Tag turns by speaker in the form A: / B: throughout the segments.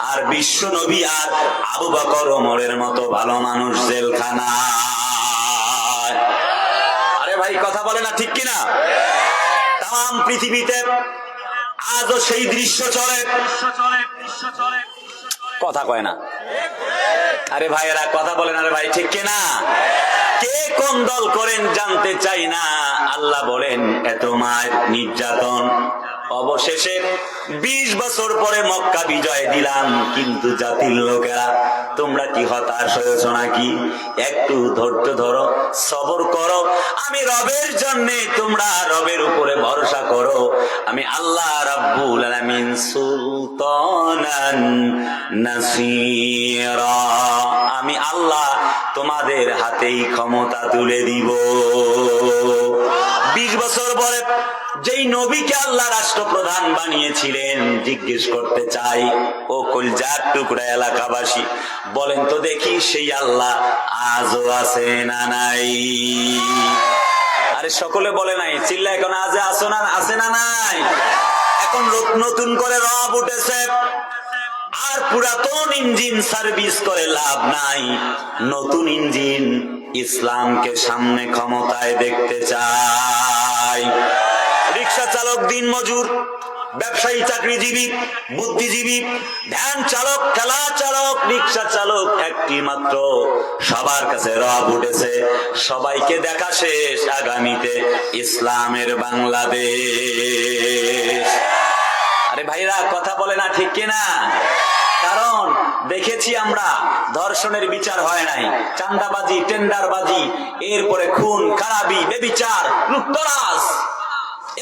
A: আর বিশ্ব নবী আর আবু বকর ওমরের মতো ভালো মানুষ জেলখানা আরে ভাই, কথা বলে না ঠিক কিনা? তাম পৃথিবীতে আজও সেই দৃশ্য চলে। কথা কয় না। আরে ভাইয়েরা, কথা বলেন আরে ভাই, ঠিক কিনা? কে কোন দল করেন জানতে চাই না। আল্লাহ বলেন এত মায়ের নির্যাতন। অবশেষে বিশ বছর পরে মক্কা বিজয় দিলাম। কিন্তু জাতির লোকেরা, তোমরা কি হতাশ হয়েছ নাকি? একটু ধৈর্য ধরো, সবর করো। আমি রবের জন্য তোমরা রবের উপরে ভরসা করো। আমি আল্লাহ রাব্বুল আলামিন সুলতানান নাসিরা। আমি আল্লাহ তোমাদের হাতেই ক্ষমতা তুলে দিব। বিশ বছর পরে যেই নবীকে আল্লাহ রাষ্ট্রপ্রধান বানিয়েছিলেন, জিজ্ঞেস করতে চাই, ও কলজার টুকরা এলাকাবাসী, বলেন তো দেখি সেই আল্লাহ আজও আছে না নাই? আরে সকলে বলে নাই চিল্লা এখন আজে আসো না, আছে না নাই? এখন নতুন করে রব উঠেছে, আর পুরাতন ইঞ্জিন সার্ভিস করে লাভ নাই। নতুন ইঞ্জিন ইসলামকে সামনে ক্ষমতায় দেখতে চাই রিক্সা চালক দিন মজুর, ব্যবসায়ী চাকরিজীবী, বুদ্ধিজীবী, ভ্যান চালক খেলা চালক, রিক্সা চালক একটি মাত্র। সবার কাছে রব উঠেছে, সবাইকে দেখা শেষ আগামীতে ইসলামের বাংলাদেশ। আরে ভাইরা, কথা বলে না ঠিক কিনা? কারণ দেখেছি আমরা ধর্ষণের বিচার হয় নাই। চান্দাবাজি, টেন্ডারবাজি, এরপরে খুন, খারাপি, বেবিচার, লুটতরাজ।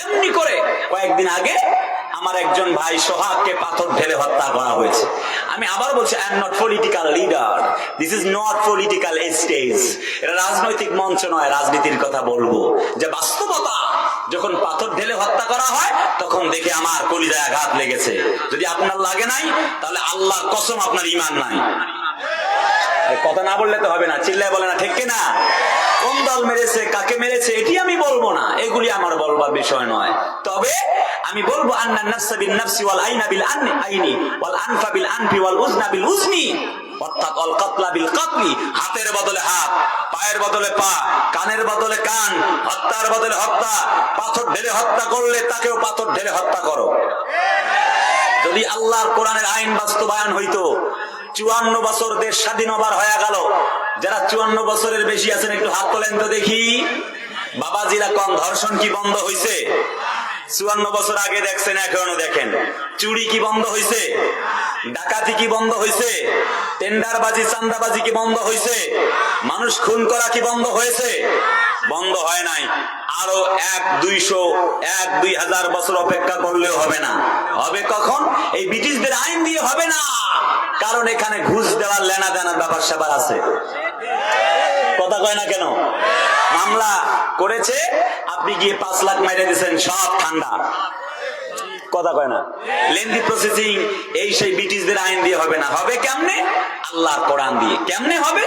A: এমনি করে কয়েকদিন আগে আমার একজন ভাই সোহাগকে পাথর ঢেলে হত্যা করা হয়েছে। আমি আবার বলছি I am not political leader this is not political stage এটা রাজনৈতিক মঞ্চ নয়, রাজনীতির কথা বলব। যে বাস্তবতা যখন পাথর ঢেলে হত্যা করা হয়, তখন দেখে আমার কলিজায় আঘাত লেগেছে। যদি আপনার লাগে নাই, তাহলে আল্লাহর কসম আপনার ইমান নাই। কথা না বললে তো হবে না, চিল্লায় বলে না, ঠিক না? কোন দল মেরেছে, কাকে মেরেছে, এটি আমি বলব না। এগুলি আমার বলবার বিষয় নয়। তবে আমি বলব, আন্না নাফসা বিন নাফসি ওয়াল আইনা বিল আইনি, ওয়াল আনফা বিল আনফি ওয়াল উজনা বিল উজনি। হাতের বদলে হাত, পায়ের বদলে পা, কানের বদলে কান, হত্যার বদলে হত্যা, পাথর ঢেলে হত্যা করলে তাকেও পাথর ঢেলে হত্যা করো। যদি আল্লাহর কোরআনের আইন বাস্তবায়ন হইতো, চুয়ান্ন বছর দেশ স্বাধীন হবার হয়ে গেল, যারা চুয়ান্ন বছরের বেশি আছেন একটু হাত তোলেন তো দেখি। বাবাজিরা কম, ধর্ষণ কি বন্ধ হইছে? চুয়ান্ন বছর আগে দেখছেন, এখনও দেখেন। চুরি কি বন্ধ হইছে? ডাকাতি কি বন্ধ হইছে? টেন্ডারবাজি চান্দাবাজি কি বন্ধ হইছে? মানুষ খুন করা কি বন্ধ হয়েছে? বন্ধ হয় নাই। আরও এক, দুইশো, এক, দুই হাজার বছর অপেক্ষা করলেও হবে না। হবে কখন? এই ব্রিটিশদের আইন দিয়ে হবে না। কারণ এখানে ঘুষ দেওয়ার লেনা দেনার ব্যাপার স্যাপার আছে। কথা কয় না কেন? মামলা করেছে, আপনি গিয়ে পাঁচ লাখ মাইরে দিয়েছেন, সব ঠান্ডা। কথা কয় না? লেন্দি প্রসেসিং এই সেই ব্রিটিশদের আইন দিয়ে হবে না। হবে কেমনে? আল্লাহর কোরআন দিয়ে। কেমনে হবে?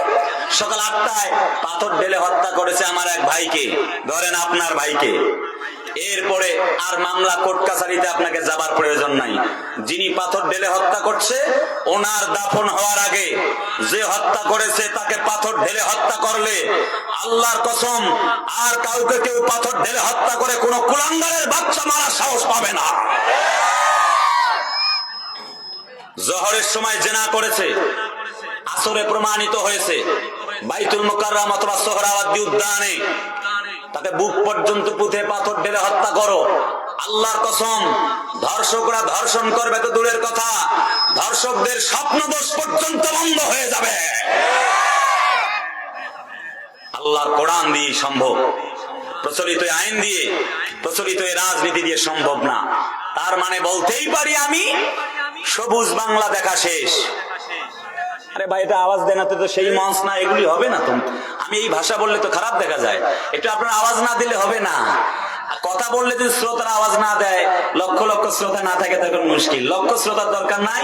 A: সকাল আটটায় পাথর ঢেলে হত্যা করেছে আমার এক ভাইকে। ধরেন আপনার ভাইকে। এরপরে আর মামলা কোর্ট কাছারিতে আপনাকে যাবার প্রয়োজন নাই। যিনি পাথর ঢেলে হত্যা করছে, ওনার দাফন হওয়ার আগে যে হত্যা করেছে, তাকে পাথর ঢেলে হত্যা করলে আল্লাহর কসম, আর কাউকে কেউ পাথর ঢেলে হত্যা করে কোন কুলাঙ্গারের বাচ্চা মারার সাহস পাবে না। জহরের সময় জেনা করেছে, আসরে প্রমাণিত হয়েছে। বাইতুল মোকাররাম অথবা সোহরাওয়ার্দী উদ্যানে তাকে বুক পর্যন্ত পুঁতে পাথর ঢেলে হত্যা করো। আল্লাহর কসম, ধর্ষকরা ধর্ষণ করবে তো দূরের কথা। ধর্ষকদের স্বপ্নদোষ পর্যন্ত বন্ধ হয়ে যাবে। আল্লাহর কোরআন দিয়ে সম্ভব। প্রচলিত আইন দিয়ে, প্রচলিত রাজনীতি দিয়ে সম্ভব না। তার মানে বলতেই পারি আমি, সবুজ বাংলা দেখা শেষ। আরে ভাই, এটা আওয়াজ দেন তো সেই মঞ্চ না, এগুলি হবে না তো? আমি এই ভাষা বললে তো খারাপ দেখা যায়। একটু আপনার আওয়াজ না দিলে হবে না। কথা বললে যদি শ্রোতার আওয়াজ না দেয়, লক্ষ লক্ষ শ্রোতা না থাকে তখন মুশকিল। লক্ষ শ্রোতার দরকার নাই,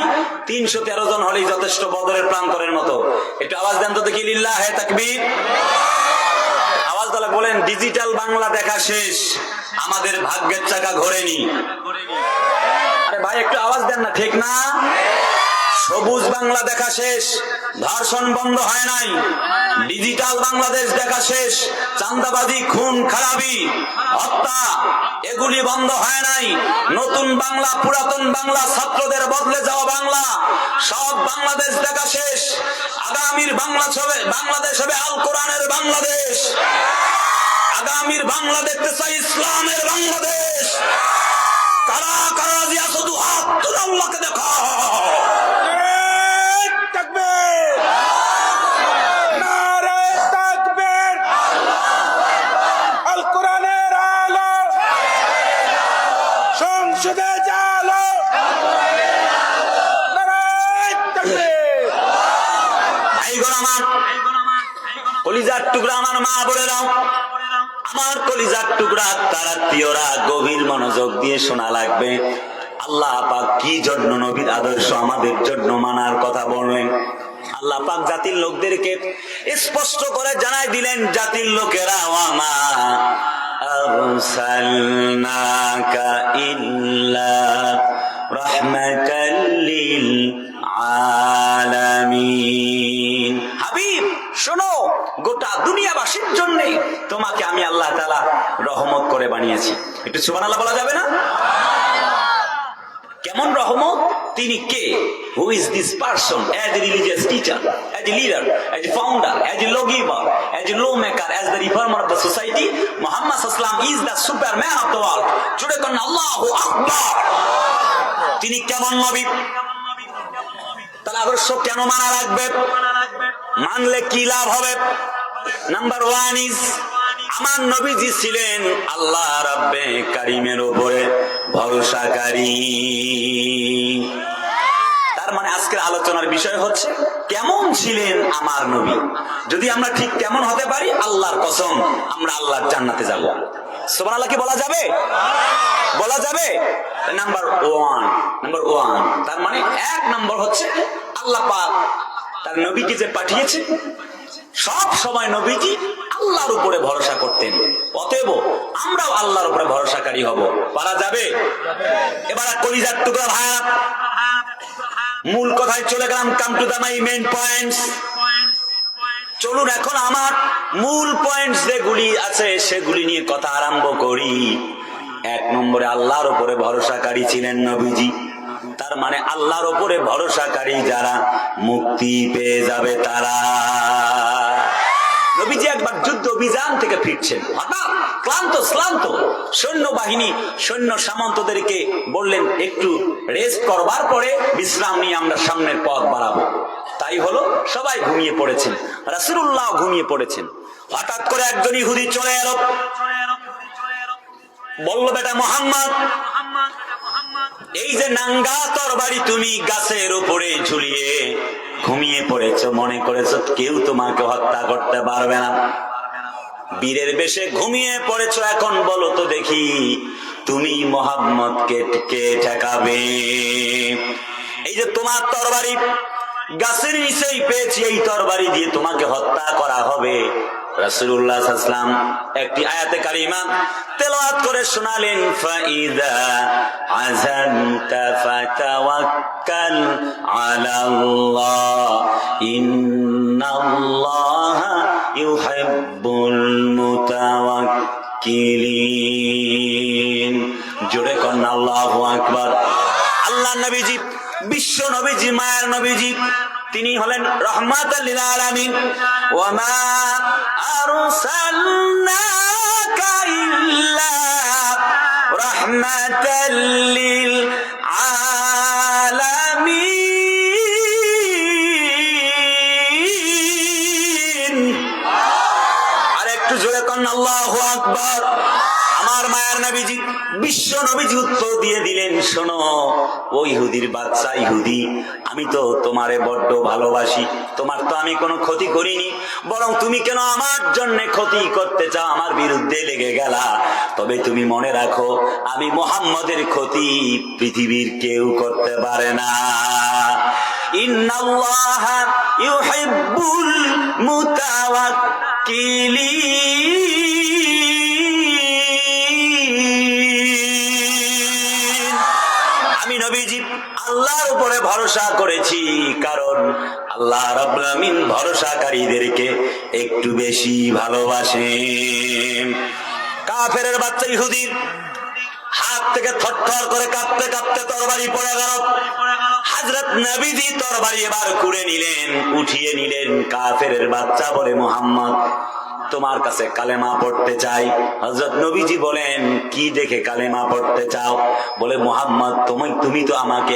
A: তিনশো তেরো জন হলেই যথেষ্ট বদরের প্রান্তরের মতো। একটু আওয়াজ দেন তো দেখি, লিল্লাহ হে তাকবীর। আওয়াজ তাহলে বলেন, ডিজিটাল বাংলা দেখা শেষ। আমাদের ভাগ্যের চাকা ঘোরেনি। আরে ভাই, একটু আওয়াজ দেন না, ঠিক না? সবুজ বাংলা দেখা শেষ, ধর্ষণ বন্ধ হয় নাই, ডিজিটাল বাংলাদেশ দেখা শেষ চান্দাবাজি খুন, খারাপি, হত্যা, এগুলি বন্ধ হয় নাই। নতুন বাংলা, পুরাতন বাংলা, ছাত্রদের বদলে যাওয়া বাংলা, সব বাংলাদেশ দেখা শেষ। আগামীর বাংলা ছবে, বাংলাদেশ হবে আল কোরআনের বাংলাদেশ। আগামীর বাংলা দেখতে চাই ইসলামের বাংলাদেশ কারা কারা দিয়া শুধু হাত তুলে আল্লাহকে দেখা
B: তাকবীর নারে তাকবীর আল কোরআনের আলো সংসদে জালো নারে তাকবীর
A: ভাইগণ আমার, কলিজার টুকরা আমার মা আমার কলিজার টুকরা গভীর মনোযোগ দিয়ে শোনা লাগবে। আল্লাহ পাক কি জন্য নবীর আদর্শ আমাদের জন্য মানার কথা আল্লাহ পাক জাতির লোকদেরকে স্পষ্ট করে জানাই দিলেন, জাতির লোকেরা আমা আলামিন। হাবিব, শোনো, গোটা দুনিয়াবাসীর জন্য তোমাকে আমি আল্লাহ তাআলা রহমত করে বানিয়েছি। একটু সুবহানাল্লাহ বলা যাবে না? কেমন রহমত? তিনি কে? Who is this person as a religious teacher as leader a founder as a law giver as a law maker as the reformer of the society Muhammad Islam is the super man of the world জুড়ে করেন আল্লাহ আকবার। তিনি কেমন নবী? তার আদর্শ কেন মানা রাখবে মানলে কি লাভ হবে? নাম্বার ওয়ান ইজ আমার নবীজি ছিলেন আল্লাহ রাব্বে কারিমের উপরে ভরসাকারী। মানে আমার নবী? যদি আমরা ঠিক কেমন হতে পারি, আল্লাহর কসম, আমরা আল্লাহর জান্নাতে যাব। সুবহানাল্লাহ কি বলা যাবে? বলা যাবে? Number one number one. তার মানে এক নম্বর হচ্ছে আল্লাহ পাক তার নবীকে যে পাঠিয়েছে, সব সময় নবীজি আল্লাহর উপরে ভরসা করতেন। অতএব আমরাও আল্লাহর উপরে ভরসাকারী হব। পারা যাবে? এবার কলিজার টুকরা ভাইয়া মূল কথায় চলে গেলাম। Come to the my main points চলুন এখন আমার মূল পয়েন্ট যেগুলি আছে, সেগুলি নিয়ে কথা আরম্ভ করি। এক নম্বরে আল্লাহর উপরে ভরসাকারী ছিলেন নবীজি। তার মানে আল্লাহর উপরে ভরসাকারী যারা মুক্তি পেয়ে যাবে তারা। নবীজি একবার যুদ্ধ অভিযান থেকে ফিরছেন। হঠাৎ ক্লান্ত, শ্লান্ত সৈন্যবাহিনী, সৈন্য সামন্তদেরকে বললেন, একটু রেস্ট করবার পরে বিশ্রাম নিয়ে আমরা সামনের পথ বাড়াবো। তাই হলো সবাই ঘুমিয়ে পড়েছেন। রাসুল্লাহ ঘুমিয়ে পড়েছেন। হঠাৎ করে একজন ইহুদি চলে এলো। বলল, বেটা মোহাম্মদ, এই যে নাঙ্গা তরবারি তুমি গাছের উপরে ঝুলিয়ে ঘুমিয়ে পড়েছো, মনে করেছ কেউ তোমাকে হত্যা করতে পারবে না। বীরের বেশে ঘুমিয়ে পড়েছো, এখন বলো তো দেখি তুমি মোহাম্মদকে কে ঠেকাবে? এই যে তোমার তরবারি গাছের নিচেই পেয়েছি এই তরবারি দিয়ে তোমাকে হত্যা করা হবে। রাসূলুল্লাহ সাল্লাম একটি আয়াতে কারিমা তেলাওয়াত করে শোনালেন, ফাইদা আযানতা ফাতাওয়াক্কাল জোরে কন আল্লাহু আকবার আল্লাহ নবীজি বিশ্ব নবীজি মায়ের নবীজি তিনি হলেন রহমাত আলামিন। ওয়া মা আরসালনাকা নবীজি, বিশ্ব নবীজি উত্তর দিয়ে দিলেন, শোনো, ও ইহুদির বাচ্চা ইহুদি, আমি তো তোমারে বড্ড ভালোবাসি। তোমার তো আমি কোনো ক্ষতি করিনি, বরং তুমি কেন আমার জন্য ক্ষতি করতে চাও? আমার বিরুদ্ধে লেগে গেলা। তবে তুমি মনে রাখো, আমি মোহাম্মদের ক্ষতি পৃথিবীর কেউ করতে পারে না। ইন্নাল্লাহা ইউহিব্বুল মুতাওয়াক্কিলিন। আল্লাহর উপরে ভরসা করেছি, কারণ আল্লাহ আমিন ভরসাকারীদেরকে একটু বেশি ভালোবাসেন। কাফের বাচ্চা ইহুদির হাত থেকে থরথর করে কাঁপতে কাঁপতে তরবারি পড়ে গেল। হাজরত নবীজি তরবারি এবার কুড়ে নিলেন, উঠিয়ে নিলেন কাফের বাচ্চা বলে, মোহাম্মদ, তোমার কাছে কালেমা পড়তে চাই। হজরত নবীজি বলেন, কি দেখে কালেমা পড়তে চাও? বলে, মোহাম্মদ, তুমি তুমি তো আমাকে